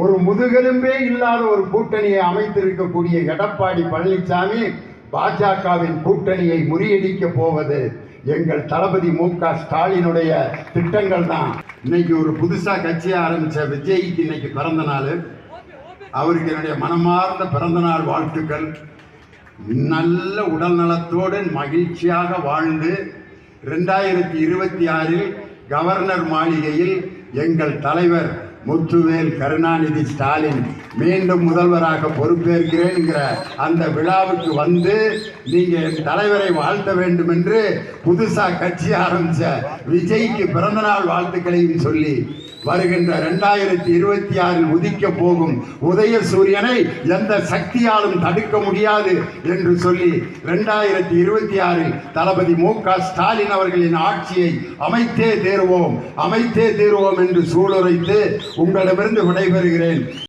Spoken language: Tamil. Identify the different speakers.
Speaker 1: ஒரு முதுகெலும்பே இல்லாத ஒரு கூட்டணியை அமைத்திருக்கக்கூடிய எடப்பாடி பழனிசாமி பாஜகவின் கூட்டணியை முறியடிக்க போவது எங்கள் தளபதி மு க ஸ்டாலினுடைய திட்டங்கள் தான். இன்னைக்கு ஒரு புதுசாக கட்சியை ஆரம்பித்த விஜய்க்கு இன்னைக்கு பிறந்த நாள். அவருக்கு என்னுடைய மனமார்ந்த பிறந்தநாள் வாழ்த்துக்கள். நல்ல உடல் நலத்தோடு மகிழ்ச்சியாக வாழ்ந்து ரெண்டாயிரத்தி இருபத்தி ஆறில் கவர்னர் மாளிகையில் எங்கள் தலைவர் முத்துவேல் கருணாநிதி ஸ்டாலின் மீண்டும் முதல்வராக பொறுப்பேற்கிறேன்கிற அந்த விழாவுக்கு வந்து நீங்கள் என் தலைவரை வாழ்த்த வேண்டும் என்று புதுசாக கட்சி ஆரம்பித்த விஜய்க்கு பிறந்தநாள் வாழ்த்துக்களையும் சொல்லி வருகின்ற ரெண்டாயிரத்தி இருபத்தி ஆறில் உதிக்க போகும் உதய சூரியனை எந்த சக்தியாலும் தடுக்க முடியாது என்று சொல்லி ரெண்டாயிரத்தி இருபத்தி ஆறில் தளபதி மு க ஸ்டாலின் அவர்களின் ஆட்சியை அமைத்தே தேர்வோம். அமைத்தே தீருவோம் என்று சூளுரைத்து உங்களிடமிருந்து விடைபெறுகிறேன்.